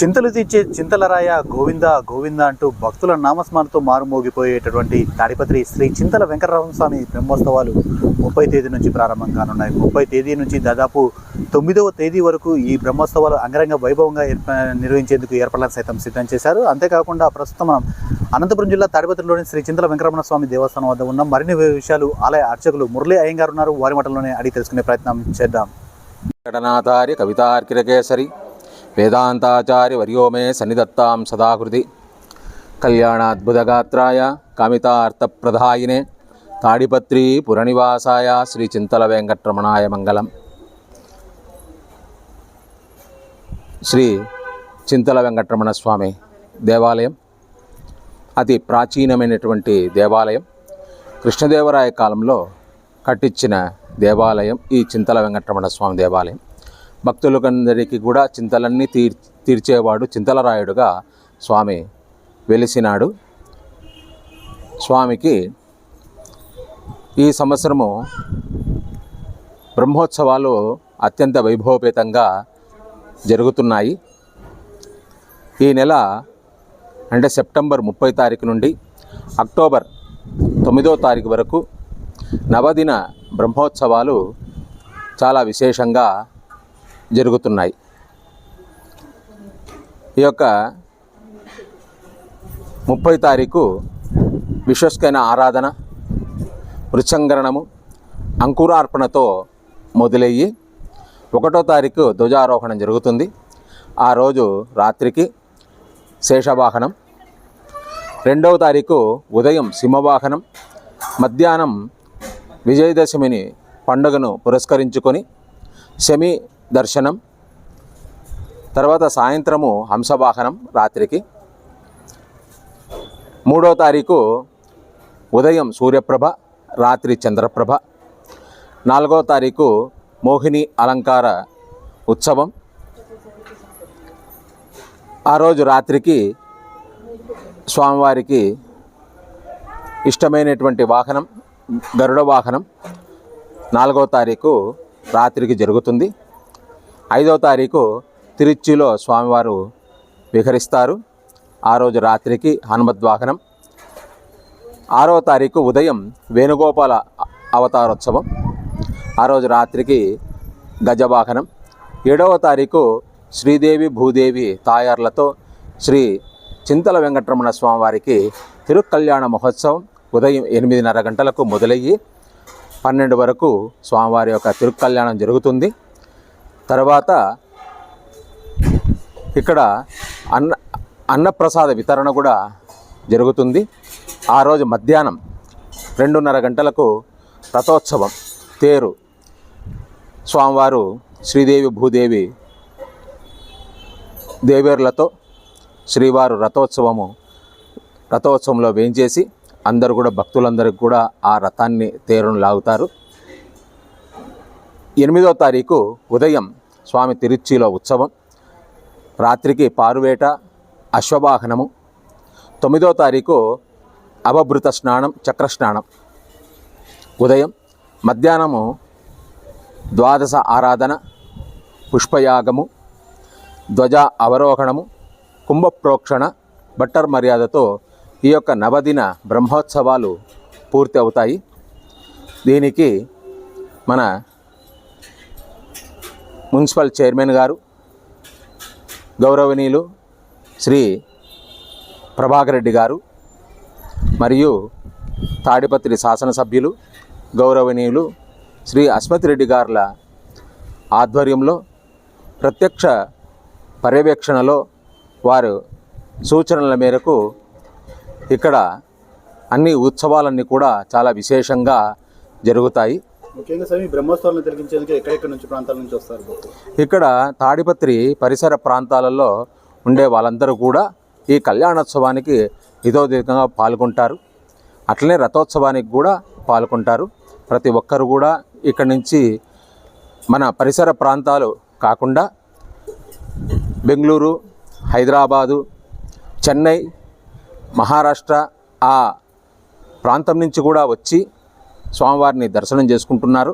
చింతలు తీర్చే చింతలరాయ గోవింద గోవింద అంటూ భక్తుల నామస్మరణతో మారుమోగిపోయేటటువంటి తాడిపత్రి శ్రీ చింతల వెంకటరామ స్వామి బ్రహ్మోత్సవాలు ముప్పై తేదీ నుంచి ప్రారంభం కానున్నాయి. ముప్పై తేదీ నుంచి దాదాపు తొమ్మిదవ తేదీ వరకు ఈ బ్రహ్మోత్సవాలు అంగరంగ వైభవంగా ఏర్ప నిర్వహించేందుకు ఏర్పాట్లను సైతం సిద్ధం చేశారు. అంతేకాకుండా ప్రస్తుతం మనం అనంతపురం జిల్లా తాడిపత్రిలోని శ్రీ చింతల వెంకటరమణ స్వామి దేవస్థానం వద్ద ఉన్న మరిన్ని విషయాలు ఆలయ అర్చకులు మురళీ అయ్యంగారు ఉన్నారు. వారి మాటల్లోనే అడిగి తెలుసుకునే ప్రయత్నం చేద్దాం. ఘటనాధారి కవితార్కిరకేసరి వేదాంతాచారి వర్యో మే సన్నిధత్తాం సదాకృతి కళ్యాణాద్భుతగాత్రాయ కామితార్థప్రదాయినే తాడిపత్రి పురనివాసాయ శ్రీ చింతల వెంకటరమణాయ మంగళం శ్రీ చింతల వెంకటరమణ స్వామి దేవాలయం అతి ప్రాచీనమైనటువంటి దేవాలయం. కృష్ణదేవరాయ కాలంలో కట్టించిన దేవాలయం ఈ చింతల వెంకటరమణ స్వామి దేవాలయం. భక్తులకందరికీ కూడా చింతలన్నీ తీర్ తీర్చేవాడు చింతలరాయుడుగా స్వామి వెలిసినాడు. స్వామికి ఈ సంవత్సరము బ్రహ్మోత్సవాలు అత్యంత వైభవపేతంగా జరుగుతున్నాయి. ఈ నెల అంటే సెప్టెంబర్ ముప్పై తారీఖు నుండి అక్టోబర్ తొమ్మిదో తారీఖు వరకు నవదిన బ్రహ్మోత్సవాలు చాలా విశేషంగా జరుగుతున్నాయి. ఈ యొక్క ముప్పై తారీఖు విశ్వస్కైన ఆరాధన వృత్సంగరణము అంకురార్పణతో మొదలయ్యి ఒకటో తారీఖు ధ్వజారోహణం జరుగుతుంది. ఆ రోజు రాత్రికి శేషవాహనం. రెండవ తారీఖు ఉదయం సింహవాహనం. మధ్యాహ్నం విజయదశమిని పండుగను పురస్కరించుకొని శమి దర్శనం తర్వాత సాయంత్రము హంసవాహనం రాత్రికి. మూడో తారీఖు ఉదయం సూర్యప్రభ రాత్రి చంద్రప్రభ. నాలుగో తారీఖు మోహిని అలంకార ఉత్సవం. ఆ రోజు రాత్రికి స్వామివారికి ఇష్టమైనటువంటి వాహనం గరుడ వాహనం నాలుగో తారీఖు రాత్రికి జరుగుతుంది. ఐదవ తారీఖు తిరుచిలో స్వామివారు విహరిస్తారు. ఆ రోజు రాత్రికి హనుమద్వాహనం. ఆరవ తారీఖు ఉదయం వేణుగోపాల అవతారోత్సవం. ఆ రోజు రాత్రికి గజవాహనం. ఏడవ తారీఖు శ్రీదేవి భూదేవి తాయార్లతో శ్రీ చింతల వెంకటరమణ స్వామివారికి తిరుకల్యాణ మహోత్సవం ఉదయం ఎనిమిదిన్నర గంటలకు మొదలయ్యి పన్నెండు వరకు స్వామివారి యొక్క తిరుకల్యాణం జరుగుతుంది. తర్వాత ఇక్కడ అన్న అన్నప్రసాద వితరణ కూడా జరుగుతుంది. ఆ రోజు మధ్యాహ్నం రెండున్నర గంటలకు రథోత్సవం తేరు. స్వామివారు శ్రీదేవి భూదేవి దేవేర్లతో శ్రీవారు రథోత్సవము రథోత్సవంలో వేయించేసి అందరూ కూడా భక్తులందరికీ కూడా ఆ రథాన్ని తేరును లాగుతారు. ఎనిమిదో తారీఖు ఉదయం స్వామి తిరుచిలో ఉత్సవం. రాత్రికి పారువేట అశ్వవాహనము. తొమ్మిదో తారీఖు అవభృత స్నానం చక్ర స్నానం ఉదయం మధ్యాహ్నము ద్వాదశ ఆరాధన పుష్పయాగము ధ్వజ అవరోహణము కుంభప్రోక్షణ బట్టర్ మర్యాదతో ఈ యొక్క నవదిన బ్రహ్మోత్సవాలు పూర్తి అవుతాయి. దీనికి మన మున్సిపల్ చైర్మన్ గారు గౌరవనీయులు శ్రీ ప్రభాకర్ రెడ్డి గారు మరియు తాడిపత్రి శాసనసభ్యులు గౌరవనీయులు శ్రీ అస్మతి రెడ్డి గారుల ఆధ్వర్యంలో ప్రత్యక్ష పర్యవేక్షణలో వారు సూచనల మేరకు ఇక్కడ అన్ని ఉత్సవాలన్నీ కూడా చాలా విశేషంగా జరుగుతాయి. ముఖ్యంగా స్వామి బ్రహ్మోత్సవాలను ఎక్కడెక్కడి నుంచి ప్రాంతాల నుంచి వస్తారు ఇక్కడ తాడిపత్రి పరిసర ప్రాంతాలలో ఉండే వాళ్ళందరూ కూడా ఈ కళ్యాణోత్సవానికి ఇతోధికంగా పాల్గొంటారు. అట్లనే రథోత్సవానికి కూడా పాల్గొంటారు. ప్రతి ఒక్కరు కూడా ఇక్కడి నుంచి మన పరిసర ప్రాంతాలు కాకుండా బెంగళూరు హైదరాబాదు చెన్నై మహారాష్ట్ర ఆ ప్రాంతం నుంచి కూడా వచ్చి స్వామివారిని దర్శనం చేసుకుంటున్నారు.